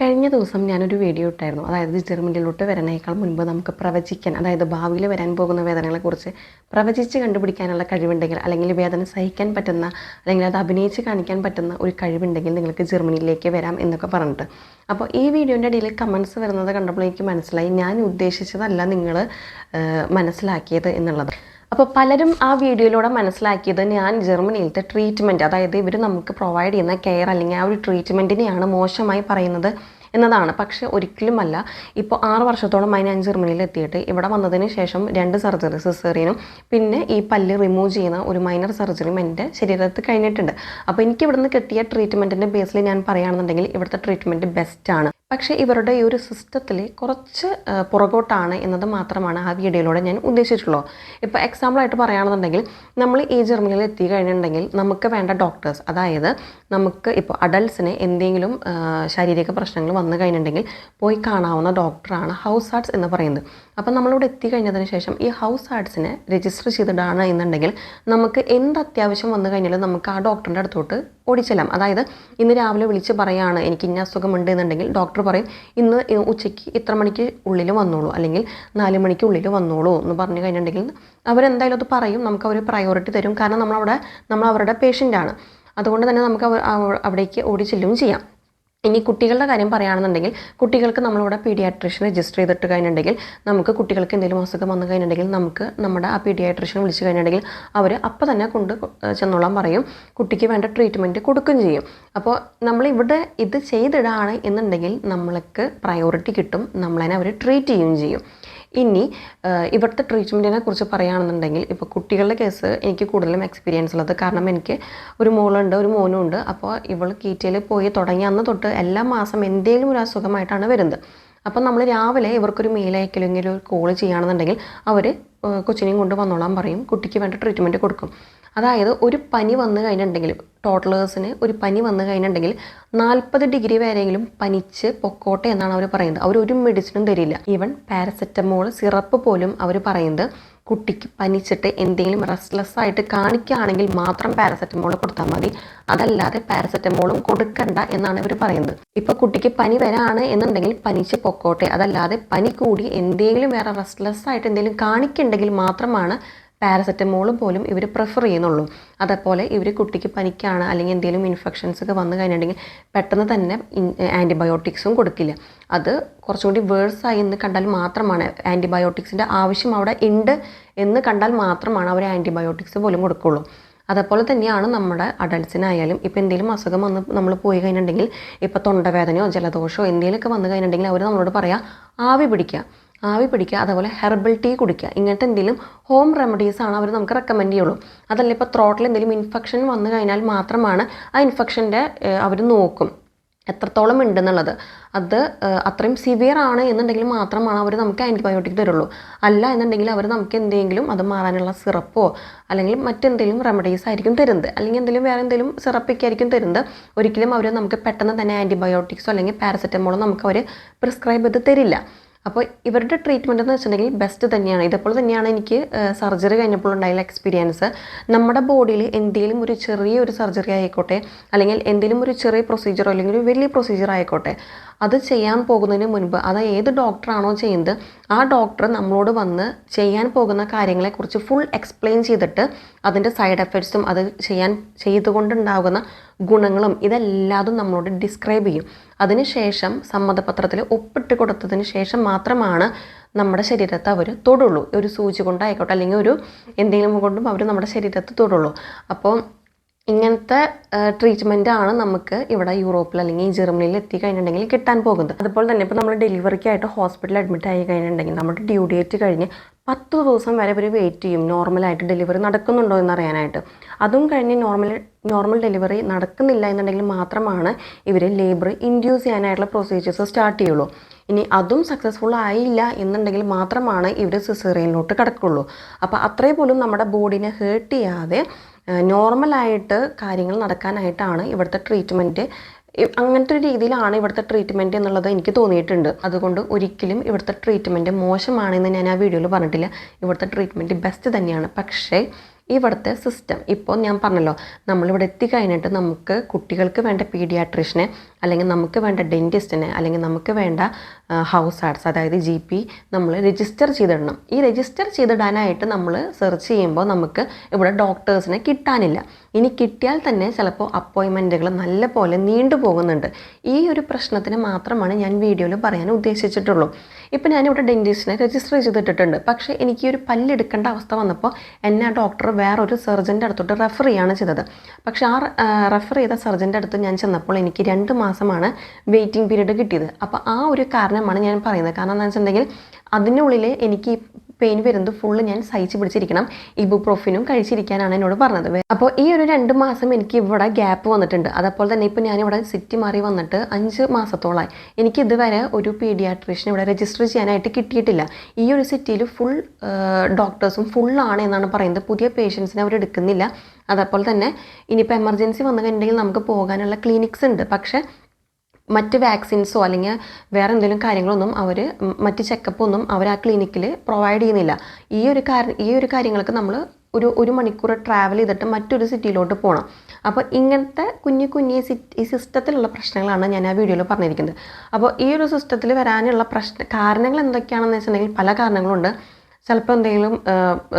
കഴിഞ്ഞ ദിവസം ഞാനൊരു വീഡിയോ ഇട്ടായിരുന്നു. അതായത് ജർമ്മനിയിലോട്ട് വരണേക്കാൾ മുൻപ് നമുക്ക് പ്രവചിക്കാൻ അതായത് ഭാവിയിൽ വരാൻ പോകുന്ന വേദനകളെക്കുറിച്ച് പ്രവചിച്ച് കണ്ടുപിടിക്കാനുള്ള കഴിവുണ്ടെങ്കിൽ അല്ലെങ്കിൽ വേദന സഹിക്കാൻ പറ്റുന്ന അല്ലെങ്കിൽ അത് അഭിനയിച്ച് കാണിക്കാൻ പറ്റുന്ന ഒരു കഴിവുണ്ടെങ്കിൽ നിങ്ങൾക്ക് ജർമ്മനിയിലേക്ക് വരാം എന്നൊക്കെ പറഞ്ഞിട്ട്. അപ്പോൾ ഈ വീഡിയോന്റെ ഇടയിൽ കമൻസ് വരുന്നത് കണ്ടപ്പോൾ എനിക്ക് മനസ്സിലായി. ഞാൻ ഉദ്ദേശിച്ചതല്ല നിങ്ങൾ മനസ്സിലാക്കിയത് എന്നുള്ളത്. അപ്പോൾ പലരും ആ വീഡിയോയിലൂടെ മനസ്സിലാക്കിയത് ഞാൻ ജർമ്മനിയിലത്തെ ട്രീറ്റ്മെന്റ് അതായത് ഇവർ നമുക്ക് പ്രൊവൈഡ് ചെയ്യുന്ന കെയർ അല്ലെങ്കിൽ ആ ഒരു ട്രീറ്റ്മെന്റിനെയാണ് മോശമായി പറയുന്നത് എന്നതാണ്. പക്ഷെ ഒരിക്കലുമല്ല. ഇപ്പോൾ ആറ് വർഷത്തോളമായി ഞാൻ ജർമ്മനിയിൽ എത്തിയിട്ട് ഇവിടെ വന്നതിന് ശേഷം രണ്ട് സർജറി സിസേറിയനും പിന്നെ ഈ പല്ല് റിമൂവ് ചെയ്യുന്ന ഒരു മൈനർ സർജറിയും എന്റെ ശരീരത്തിൽ കഴിഞ്ഞിട്ടുണ്ട്. അപ്പോൾ എനിക്ക് ഇവിടുന്ന് കിട്ടിയ ട്രീറ്റ്മെന്റിന്റെ ബേസിൽ ഞാൻ പറയുകയാണെന്നുണ്ടെങ്കിൽ ഇവിടുത്തെ ട്രീറ്റ്മെന്റ് ബെസ്റ്റാണ് പക്ഷേ ഇവരുടെ ഈ ഒരു സിസ്റ്റത്തിൽ കുറച്ച് പുറകോട്ടാണ് എന്നത് മാത്രമാണ് ആ വീഡിയോയിലൂടെ ഞാൻ ഉദ്ദേശിച്ചിട്ടുള്ളൂ. ഇപ്പോൾ എക്സാമ്പിളായിട്ട് പറയുകയാണെന്നുണ്ടെങ്കിൽ നമ്മൾ ഈ ജർമ്മനിയിൽ എത്തി കഴിഞ്ഞിട്ടുണ്ടെങ്കിൽ നമുക്ക് വേണ്ട ഡോക്ടേഴ്സ് അതായത് നമുക്ക് ഇപ്പോൾ അഡൽട്സിന് എന്തെങ്കിലും ശാരീരിക പ്രശ്നങ്ങൾ വന്നു കഴിഞ്ഞിട്ടുണ്ടെങ്കിൽ പോയി കാണാവുന്ന ഡോക്ടറാണ് ഹൗസ് ആർട്സ് എന്ന് പറയുന്നത്. അപ്പം നമ്മളിവിടെ എത്തിക്കഴിഞ്ഞതിന് ശേഷം ഈ ഹൗസ് ആർട്സിനെ രജിസ്റ്റർ ചെയ്തിടാണ് എന്നുണ്ടെങ്കിൽ നമുക്ക് എന്ത് അത്യാവശ്യം വന്നു കഴിഞ്ഞാലും നമുക്ക് ആ ഡോക്ടറിന്റെ അടുത്തോട്ട് ഓടിച്ചെല്ലാം. അതായത് ഇന്ന് രാവിലെ വിളിച്ച് പറയാണ് എനിക്ക് ഇന്ന അസുഖമുണ്ട് എന്നുണ്ടെങ്കിൽ ഡോക്ടർ പറയും ഇന്ന് ഉച്ചയ്ക്ക് ഇത്ര മണിക്ക് ഉള്ളിൽ വന്നോളൂ അല്ലെങ്കിൽ നാല് മണിക്ക് ഉള്ളിൽ വന്നോളൂ എന്ന് പറഞ്ഞു കഴിഞ്ഞിട്ടുണ്ടെങ്കിൽ അവരെന്തായാലും അത് പറയും നമുക്ക് അവർ പ്രയോറിറ്റി തരും. കാരണം നമ്മളവിടെ നമ്മൾ അവരുടെ പേഷ്യന്റാണ് അതുകൊണ്ട് തന്നെ നമുക്ക് അവ- അവ- അവിടേക്ക് ഓടിച്ചെല്ലുകയും ചെയ്യാം. ഇനി കുട്ടികളുടെ കാര്യം പറയുകയാണെന്നുണ്ടെങ്കിൽ കുട്ടികൾക്ക് നമ്മളിവിടെ പീഡിയാട്രിഷ്യൻ രജിസ്റ്റർ ചെയ്തിട്ട് കഴിഞ്ഞിട്ടുണ്ടെങ്കിൽ നമുക്ക് കുട്ടികൾക്ക് എന്തെങ്കിലും അസുഖം വന്നു കഴിഞ്ഞിട്ടുണ്ടെങ്കിൽ നമുക്ക് നമ്മുടെ ആ പീഡിയാട്രീഷ്യനെ വിളിച്ചു കഴിഞ്ഞിട്ടുണ്ടെങ്കിൽ അവർ അപ്പോൾ തന്നെ കൊണ്ട് ചെന്നോളാൻ പറയും. കുട്ടിക്ക് വേണ്ട ട്രീറ്റ്മെന്റ് കൊടുക്കുകയും ചെയ്യും. അപ്പോൾ നമ്മളിവിടെ ഇത് ചെയ്തിടാണ് എന്നുണ്ടെങ്കിൽ നമ്മൾക്ക് പ്രയോറിറ്റി കിട്ടും. നമ്മളതിനെ അവർ ട്രീറ്റ് ചെയ്യുകയും ചെയ്യും. ഇനി ഇവിടുത്തെ ട്രീറ്റ്മെന്റിനെ കുറിച്ച് പറയുകയാണെന്നുണ്ടെങ്കിൽ ഇപ്പോൾ കുട്ടികളുടെ കേസ് എനിക്ക് കൂടുതലും എക്സ്പീരിയൻസ് ഉള്ളത്. കാരണം എനിക്ക് ഒരു മോളുണ്ട് ഒരു മോനും ഉണ്ട്. അപ്പോൾ ഇവൾ കീറ്റയിൽ പോയി തുടങ്ങി. അന്ന് തൊട്ട് എല്ലാ മാസം എന്തെങ്കിലും ഒരു അസുഖമായിട്ടാണ് വരുന്നത്. അപ്പം നമ്മൾ രാവിലെ ഇവർക്കൊരു മെയിൽ അയക്കലെങ്കിൽ ഒരു കോൾ ചെയ്യുകയാണെന്നുണ്ടെങ്കിൽ അവർ കൊച്ചിനെയും കൊണ്ട് വന്നോളാൻ പറയും. കുട്ടിക്ക് വേണ്ട ട്രീറ്റ്മെന്റ് കൊടുക്കും. അതായത് ഒരു പനി വന്നു കഴിഞ്ഞിട്ടുണ്ടെങ്കിൽ ടോട്ടലേഴ്സിന് ഒരു പനി വന്നു കഴിഞ്ഞിട്ടുണ്ടെങ്കിൽ നാൽപ്പത് ഡിഗ്രി വരെയെങ്കിലും പനിച്ച് പൊക്കോട്ടെ എന്നാണ് അവർ പറയുന്നത്. അവർ ഒരു മെഡിസിനും തരില്ല. ഈവൻ പാരസെറ്റമോൾ സിറപ്പ് പോലും അവർ പറയുന്നത് കുട്ടിക്ക് പനിച്ചിട്ട് എന്തെങ്കിലും റെസ്റ്റ്ലെസ് ആയിട്ട് കാണിക്കുകയാണെങ്കിൽ മാത്രം പാരസെറ്റമോൾ കൊടുത്താൽ മതി. അതല്ലാതെ പാരസെറ്റമോളും കൊടുക്കണ്ട എന്നാണ് ഇവർ പറയുന്നത്. ഇപ്പോൾ കുട്ടിക്ക് പനി വരാണ് എന്നുണ്ടെങ്കിൽ പനിച്ച് പൊക്കോട്ടെ. അതല്ലാതെ പനി കൂടി എന്തെങ്കിലും വേറെ റെസ്റ്റ്ലെസ് ആയിട്ട് എന്തെങ്കിലും കാണിക്കുന്നുണ്ടെങ്കിൽ മാത്രമാണ് പാരസെറ്റമോൾ പോലും ഇവർ പ്രിഫർ ചെയ്യുന്നുള്ളൂ. അതേപോലെ ഇവർ കുട്ടിക്ക് പനിക്കാണ് അല്ലെങ്കിൽ എന്തെങ്കിലും ഇൻഫെക്ഷൻസ് ഒക്കെ വന്നു കഴിഞ്ഞിട്ടുണ്ടെങ്കിൽ പെട്ടെന്ന് തന്നെ ആന്റിബയോട്ടിക്സും കൊടുക്കില്ല. അത് കുറച്ചും കൂടി വേഴ്സായി എന്ന് കണ്ടാൽ മാത്രമാണ് ആന്റിബയോട്ടിക്സിന്റെ ആവശ്യം അവിടെ ഉണ്ട് എന്ന് കണ്ടാൽ മാത്രമാണ് അവർ ആന്റിബയോട്ടിക്സ് പോലും കൊടുക്കുള്ളൂ. അതേപോലെ തന്നെയാണ് നമ്മുടെ അഡൾട്ട്സിനായാലും ഇപ്പോൾ എന്തെങ്കിലും അസുഖം വന്ന് നമ്മൾ പോയി കഴിഞ്ഞിട്ടുണ്ടെങ്കിൽ ഇപ്പോൾ തൊണ്ടവേദനയോ ജലദോഷമോ എന്തെങ്കിലുമൊക്കെ വന്നു കഴിഞ്ഞിട്ടുണ്ടെങ്കിൽ അവർ നമ്മളോട് പറയാം ആവി പിടിക്കുക ആവി പിടിക്കുക അതേപോലെ ഹെർബൽ ടീ കുടിക്കുക. ഇങ്ങനത്തെ എന്തെങ്കിലും ഹോം റെമഡീസ് ആണ് അവർ നമുക്ക് റെക്കമെൻഡ് ചെയ്യുള്ളൂ. അതല്ല ഇപ്പോൾ ത്രോട്ടിൽ എന്തെങ്കിലും ഇൻഫെക്ഷൻ വന്നു കഴിഞ്ഞാൽ മാത്രമാണ് ആ ഇൻഫെക്ഷന്റെ അവർ നോക്കും. എത്രത്തോളം ഉണ്ടെന്നുള്ളത്. അത് അത്രയും സിവിയർ ആണ് എന്നുണ്ടെങ്കിൽ മാത്രമാണ് അവർ നമുക്ക് ആന്റിബയോട്ടിക് തരുള്ളൂ. അല്ല എന്നുണ്ടെങ്കിൽ അവർ നമുക്ക് എന്തെങ്കിലും അത് മാറാനുള്ള സിറപ്പോ അല്ലെങ്കിൽ മറ്റെന്തെങ്കിലും റെമഡീസ് ആയിരിക്കും തരുന്നത്. അല്ലെങ്കിൽ എന്തെങ്കിലും വേറെ എന്തെങ്കിലും സിറപ്പൊക്കെ ആയിരിക്കും തരുന്നത്. ഒരിക്കലും അവർ നമുക്ക് പെട്ടെന്ന് തന്നെ ആന്റിബയോട്ടിക്സോ അല്ലെങ്കിൽ പാരസെറ്റമോളോ നമുക്ക് അവർ പ്രിസ്ക്രൈബ് ചെയ്ത് തരില്ല. അപ്പോൾ ഇവരുടെ ട്രീറ്റ്മെന്റ് എന്ന് വെച്ചിട്ടുണ്ടെങ്കിൽ ബെസ്റ്റ് തന്നെയാണ്. ഇതേപോലെ തന്നെയാണ് എനിക്ക് സർജറി കഴിഞ്ഞപ്പോൾ ഉണ്ടായുള്ള എക്സ്പീരിയൻസ് നമ്മുടെ ബോഡിയിൽ എന്തെങ്കിലും ഒരു ചെറിയ ഒരു സർജറി ആയിക്കോട്ടെ അല്ലെങ്കിൽ എന്തെങ്കിലും ഒരു ചെറിയ പ്രൊസീജിയറോ അല്ലെങ്കിൽ ഒരു വലിയ പ്രൊസീജിയർ ആയിക്കോട്ടെ അത് ചെയ്യാൻ പോകുന്നതിന് മുൻപ് അത് ഏത് ഡോക്ടറാണോ ചെയ്യുന്നത് ആ ഡോക്ടർ നമ്മളോട് വന്ന് ചെയ്യാൻ പോകുന്ന കാര്യങ്ങളെക്കുറിച്ച് ഫുൾ എക്സ്പ്ലെയിൻ ചെയ്തിട്ട് അതിന്റെ സൈഡ് എഫക്ട്സും അത് ചെയ്യാൻ ചെയ്തുകൊണ്ടുണ്ടാകുന്ന ഗുണങ്ങളും ഇതെല്ലാതും നമ്മളോട് ഡിസ്ക്രൈബ് ചെയ്യും. അതിനുശേഷം സമ്മതപത്രത്തിൽ ഒപ്പിട്ട് കൊടുത്തതിന് ശേഷം മാത്രമാണ് നമ്മുടെ ശരീരത്തെ അവർ തൊടുള്ളൂ. ഒരു സൂചി കൊണ്ടായിക്കോട്ടെ അല്ലെങ്കിൽ ഒരു എന്തെങ്കിലും കൊണ്ടും അവർ നമ്മുടെ ശരീരത്തെ തൊടുള്ളൂ. അപ്പോൾ ഇങ്ങനത്തെ ട്രീറ്റ്മെന്റ് ആണ് നമുക്ക് ഇവിടെ യൂറോപ്പിൽ അല്ലെങ്കിൽ ജർമ്മനിയിൽ എത്തിക്കഴിഞ്ഞിട്ടുണ്ടെങ്കിൽ കിട്ടാൻ പോകുന്നത്. അതുപോലെ തന്നെ ഇപ്പോൾ നമ്മൾ ഡെലിവറിക്ക് ആയിട്ട് ഹോസ്പിറ്റലിൽ അഡ്മിറ്റ് ആയി കഴിഞ്ഞിട്ടുണ്ടെങ്കിൽ നമ്മുടെ ഡ്യൂ ഡേറ്റ് കഴിഞ്ഞ് പത്ത് ദിവസം വരെ ഇവർ വെയിറ്റ് ചെയ്യും. നോർമലായിട്ട് ഡെലിവറി നടക്കുന്നുണ്ടോ എന്ന് അറിയാനായിട്ട്. അതും കഴിഞ്ഞ് നോർമൽ നോർമൽ ഡെലിവറി നടക്കുന്നില്ല എന്നുണ്ടെങ്കിൽ മാത്രമാണ് ഇവർ ലേബർ ഇൻഡ്യൂസ് ചെയ്യാനായിട്ടുള്ള പ്രൊസീജിയേഴ്സ് സ്റ്റാർട്ട് ചെയ്യുള്ളൂ. ഇനി അതും സക്സസ്ഫുൾ ആയില്ല എന്നുണ്ടെങ്കിൽ മാത്രമാണ് ഇവർ സിസേറിയനിലോട്ട് കിടക്കുള്ളൂ. അപ്പോൾ അത്രേ പോലും നമ്മുടെ ബോഡിനെ ഹേർട്ട് ചെയ്യാതെ നോർമലായിട്ട് കാര്യങ്ങൾ നടക്കാനായിട്ടാണ് ഇവിടുത്തെ ട്രീറ്റ്മെന്റ് അങ്ങനത്തെ ഒരു രീതിയിലാണ് ഇവിടുത്തെ ട്രീറ്റ്മെന്റ് എന്നുള്ളത് എനിക്ക് തോന്നിയിട്ടുണ്ട്. അതുകൊണ്ട് ഒരിക്കലും ഇവിടുത്തെ ട്രീറ്റ്മെന്റ് മോശമാണെന്ന് ഞാൻ ആ വീഡിയോയിൽ പറഞ്ഞിട്ടില്ല. ഇവിടുത്തെ ട്രീറ്റ്മെന്റ് ബെസ്റ്റ് തന്നെയാണ്. പക്ഷേ ഇവിടുത്തെ സിസ്റ്റം ഇപ്പോൾ ഞാൻ പറഞ്ഞല്ലോ നമ്മളിവിടെ എത്തിക്കഴിഞ്ഞിട്ട് നമുക്ക് കുട്ടികൾക്ക് വേണ്ട പീഡിയാട്രിഷനെ അല്ലെങ്കിൽ നമുക്ക് വേണ്ട ഡെന്റിസ്റ്റിനെ അല്ലെങ്കിൽ നമുക്ക് വേണ്ട ഹൗസ് ആർട്സ് അതായത് ജി പി നമ്മൾ രജിസ്റ്റർ ചെയ്തിടണം. ഈ രജിസ്റ്റർ ചെയ്തിടാനായിട്ട് നമ്മൾ സെർച്ച് ചെയ്യുമ്പോൾ നമുക്ക് ഇവിടെ ഡോക്ടേഴ്സിനെ കിട്ടാനില്ല. ഇനി കിട്ടിയാൽ തന്നെ ചിലപ്പോൾ അപ്പോയിൻമെന്റുകൾ നല്ല പോലെ നീണ്ടു പോകുന്നുണ്ട്. ഈ ഒരു പ്രശ്നത്തിന് മാത്രമാണ് ഞാൻ വീഡിയോയിൽ പറയാൻ ഉദ്ദേശിച്ചിട്ടുള്ളൂ. ഇപ്പം ഞാനിവിടെ ഡെന്റിസ്റ്റിനെ രജിസ്റ്റർ ചെയ്തിട്ടിട്ടുണ്ട്. പക്ഷേ എനിക്ക് ഒരു പല്ലെടുക്കേണ്ട അവസ്ഥ വന്നപ്പോൾ എന്നെ ആ ഡോക്ടർ വേറൊരു സർജന്റെ അടുത്തോട്ട് റെഫർ ചെയ്യാണ് ചെയ്തത്. പക്ഷേ ആ റെഫർ ചെയ്ത സർജന്റെ അടുത്ത് ഞാൻ ചെന്നപ്പോൾ എനിക്ക് രണ്ട് മാസമാണ് വെയിറ്റിംഗ് പീരീഡ് കിട്ടിയത്. അപ്പോൾ ആ ഒരു കാരണമാണ് ഞാൻ പറയുന്നത്. കാരണം എന്താണെന്ന് വെച്ചിട്ടുണ്ടെങ്കിൽ അതിനുള്ളിൽ എനിക്ക് പെയിൻ വരുന്നത് ഫുള്ള് ഞാൻ സഹിച്ച് പിടിച്ചിരിക്കണം. ഇബുപ്രോഫിനും കഴിച്ചിരിക്കാനാണ് എന്നോട് പറഞ്ഞത്. അപ്പോൾ ഈ ഒരു രണ്ട് മാസം എനിക്ക് ഇവിടെ ഗ്യാപ്പ് വന്നിട്ടുണ്ട്. അതേപോലെ തന്നെ ഇപ്പോൾ ഞാനിവിടെ സിറ്റി മാറി വന്നിട്ട് അഞ്ച് മാസത്തോളമായി എനിക്ക് ഇതുവരെ ഒരു പീഡിയാട്രിഷൻ ഇവിടെ രജിസ്റ്റർ ചെയ്യാനായിട്ട് കിട്ടിയിട്ടില്ല. ഈ ഒരു സിറ്റിയിൽ ഫുൾ ഡോക്ടേഴ്സും ഫുള്ളാണ് എന്നാണ് പറയുന്നത്. പുതിയ പേഷ്യൻസിനെ അവർ എടുക്കുന്നില്ല. അതേപോലെ തന്നെ ഇനിയിപ്പോൾ എമർജൻസി വന്നു കഴിഞ്ഞിട്ടുണ്ടെങ്കിൽ നമുക്ക് പോകാനുള്ള ക്ലിനിക്സ് ഉണ്ട്. പക്ഷേ മറ്റ് വാക്സിൻസോ അല്ലെങ്കിൽ വേറെ എന്തെങ്കിലും കാര്യങ്ങളൊന്നും അവർ മറ്റ് ചെക്കപ്പൊന്നും അവർ ആ ക്ലിനിക്കിൽ പ്രൊവൈഡ് ചെയ്യുന്നില്ല. ഈ ഒരു കാര്യം ഈ ഒരു കാര്യങ്ങൾക്ക് നമ്മൾ ഒരു ഒരു മണിക്കൂർ ട്രാവൽ ചെയ്തിട്ട് മറ്റൊരു സിറ്റിയിലോട്ട് പോകണം അപ്പോൾ ഇങ്ങനത്തെ കുഞ്ഞു കുഞ്ഞു സിറ്റി സിസ്റ്റത്തിലുള്ള പ്രശ്നങ്ങളാണ് ഞാൻ ആ വീഡിയോയിൽ പറഞ്ഞിരിക്കുന്നത്. അപ്പോൾ ഈ ഒരു സിസ്റ്റത്തിൽ വരാനുള്ള പ്രശ്ന കാരണങ്ങൾ എന്തൊക്കെയാണെന്ന് വെച്ചിട്ടുണ്ടെങ്കിൽ പല കാരണങ്ങളുണ്ട്. ചിലപ്പോൾ എന്തെങ്കിലും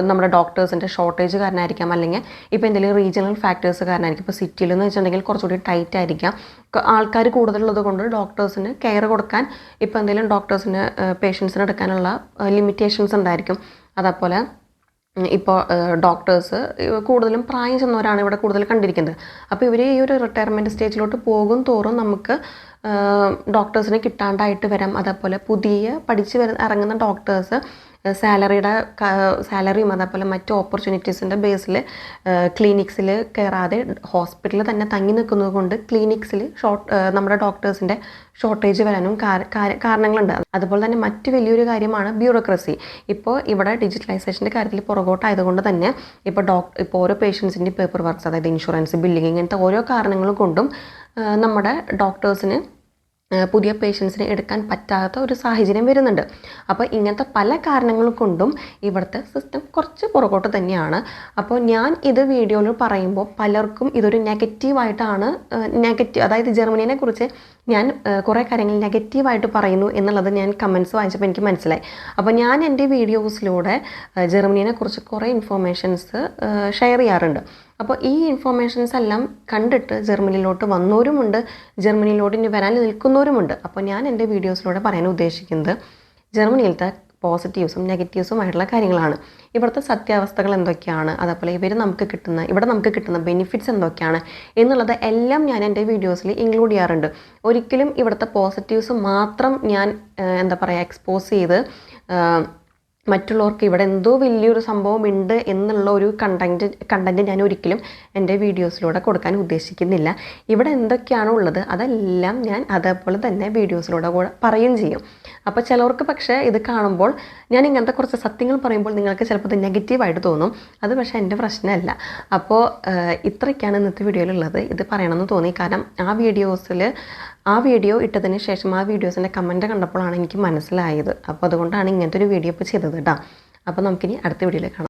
നമ്മുടെ ഡോക്ടേഴ്സിന്റെ ഷോർട്ടേജ് കാരണമായിരിക്കാം അല്ലെങ്കിൽ ഇപ്പോൾ എന്തെങ്കിലും റീജിയണൽ ഫാക്ടേഴ്സ് കാരണമായിരിക്കും ഇപ്പോൾ സിറ്റിയിൽ എന്ന് വെച്ചിട്ടുണ്ടെങ്കിൽ കുറച്ചുകൂടി ടൈറ്റ് ആയിരിക്കാം. ആൾക്കാർ കൂടുതലുള്ളത് കൊണ്ട് ഡോക്ടേഴ്സിന് കെയർ കൊടുക്കാൻ ഇപ്പോൾ എന്തെങ്കിലും ഡോക്ടേഴ്സിന് പേഷ്യൻസിന് എടുക്കാനുള്ള ലിമിറ്റേഷൻസ് ഉണ്ടായിരിക്കും. അതേപോലെ ഇപ്പോൾ ഡോക്ടേഴ്സ് കൂടുതലും പ്രായം ചെന്നവരാണ് ഇവിടെ കൂടുതൽ കണ്ടിരിക്കുന്നത്. അപ്പോൾ ഇവർ ഈ ഒരു റിട്ടയർമെന്റ് സ്റ്റേജിലോട്ട് പോകും തോറും നമുക്ക് ഡോക്ടേഴ്സിനെ കിട്ടാണ്ടായിട്ട് വരാം. അതേപോലെ പുതിയ പഠിച്ച് വരുന്ന ഇറങ്ങുന്ന ഡോക്ടേഴ്സ് സാലറിയുടെ സാലറിയും അതേപോലെ മറ്റ് ഓപ്പർച്യൂണിറ്റീസിന്റെ ബേസിൽ ക്ലിനിക്സിൽ കയറാതെ ഹോസ്പിറ്റലിൽ തന്നെ തങ്ങി നിൽക്കുന്നത് കൊണ്ട് ക്ലിനിക്സിൽ ഷോർട്ട് നമ്മുടെ ഡോക്ടേഴ്സിന്റെ ഷോർട്ടേജ് വരാനും കാരണങ്ങളുണ്ട്. അതുപോലെ തന്നെ മറ്റു വലിയൊരു കാര്യമാണ് ബ്യൂറോക്രസി. ഇപ്പോൾ ഇവിടെ ഡിജിറ്റലൈസേഷന്റെ കാര്യത്തിൽ പുറകോട്ടായതുകൊണ്ട് തന്നെ ഇപ്പോൾ ഡോക് ഇപ്പോൾ ഓരോ പേഷ്യൻസിന്റെ പേപ്പർ വർക്ക്സ് അതായത് ഇൻഷുറൻസ് ബില്ലിങ് ഇങ്ങനത്തെ ഓരോ കാരണങ്ങളും കൊണ്ടും നമ്മുടെ ഡോക്ടേഴ്സിന് പുതിയ പേഷ്യൻസിനെ എടുക്കാൻ പറ്റാത്ത ഒരു സാഹചര്യം വരുന്നുണ്ട്. അപ്പോൾ ഇങ്ങനത്തെ പല കാരണങ്ങൾ കൊണ്ടും ഇവിടുത്തെ സിസ്റ്റം കുറച്ച് പുറകോട്ട് തന്നെയാണ്. അപ്പോൾ ഞാൻ ഇത് വീഡിയോയിൽ പറയുമ്പോൾ പലർക്കും ഇതൊരു നെഗറ്റീവായിട്ടാണ് നെഗറ്റീവ് അതായത് ജർമ്മനിനെ കുറിച്ച് ഞാൻ കുറേ കാര്യങ്ങൾ നെഗറ്റീവായിട്ട് പറയുന്നു എന്നുള്ളത് ഞാൻ കമൻസ് വായിച്ചപ്പോൾ എനിക്ക് മനസ്സിലായി. അപ്പോൾ ഞാൻ എന്റെ വീഡിയോസിലൂടെ ജർമ്മനിനെ കുറിച്ച് കുറേ ഇൻഫോർമേഷൻസ് ഷെയർ ചെയ്യാറുണ്ട്. അപ്പോൾ ഈ ഇൻഫോർമേഷൻസ് എല്ലാം കണ്ടിട്ട് ജർമ്മനിയിലോട്ട് വന്നവരുമുണ്ട്. ജർമ്മനിയിലോട്ട് ഇനി വരാൻ നിൽക്കുന്നവരുമുണ്ട്. അപ്പോൾ ഞാൻ എന്റെ വീഡിയോസിലൂടെ പറയാൻ ഉദ്ദേശിക്കുന്നത് ജർമ്മനിയിലത്തെ പോസിറ്റീവ്സും നെഗറ്റീവ്സും ആയിട്ടുള്ള കാര്യങ്ങളാണ്. ഇവിടുത്തെ സത്യാവസ്ഥകൾ എന്തൊക്കെയാണ്? അതേപോലെ ഇവർ നമുക്ക് കിട്ടുന്ന ഇവിടെ നമുക്ക് കിട്ടുന്ന ബെനിഫിറ്റ്സ് എന്തൊക്കെയാണ്? എന്നുള്ളത് എല്ലാം ഞാൻ എന്റെ വീഡിയോസിൽ ഇൻക്ലൂഡ് ചെയ്യാറുണ്ട്. ഒരിക്കലും ഇവിടുത്തെ പോസിറ്റീവ്സ് മാത്രം ഞാൻ എന്താ പറയുക എക്സ്പോസ് ചെയ്ത് മറ്റുള്ളവർക്ക് ഇവിടെ എന്തോ വലിയൊരു സംഭവം ഉണ്ട് എന്നുള്ള ഒരു കണ്ടന്റ് കണ്ടന്റ് ഞാൻ ഒരിക്കലും എന്റെ വീഡിയോസിലൂടെ കൊടുക്കാൻ ഉദ്ദേശിക്കുന്നില്ല. ഇവിടെ എന്തൊക്കെയാണോ ഉള്ളത് അതെല്ലാം ഞാൻ അതേപോലെ തന്നെ വീഡിയോസിലൂടെ കൂടെ പറയുകയും ചെയ്യും. അപ്പോൾ ചിലവർക്ക് പക്ഷേ ഇത് കാണുമ്പോൾ ഞാൻ ഇങ്ങനത്തെ കുറച്ച് സത്യങ്ങൾ പറയുമ്പോൾ നിങ്ങൾക്ക് ചിലപ്പോൾ ഇത് നെഗറ്റീവായിട്ട് തോന്നും. അത് പക്ഷേ എന്റെ പ്രശ്നമല്ല. അപ്പോൾ ഇത്രയ്ക്കാണ് ഇന്നത്തെ വീഡിയോയിലുള്ളത് ഇത് പറയണമെന്ന് തോന്നി. കാരണം ആ വീഡിയോസിൽ ആ വീഡിയോ ഇട്ടതിന് ശേഷം ആ വീഡിയോസിന്റെ കമന്റ് കണ്ടപ്പോഴാണ് എനിക്ക് മനസ്സിലായത്. അപ്പോൾ അതുകൊണ്ടാണ് ഇങ്ങനത്തെ ഒരു വീഡിയോ ഇപ്പോൾ ചെയ്തത് കേട്ടോ. അപ്പോൾ നമുക്കിനി അടുത്ത വീഡിയോയിൽ കാണാം.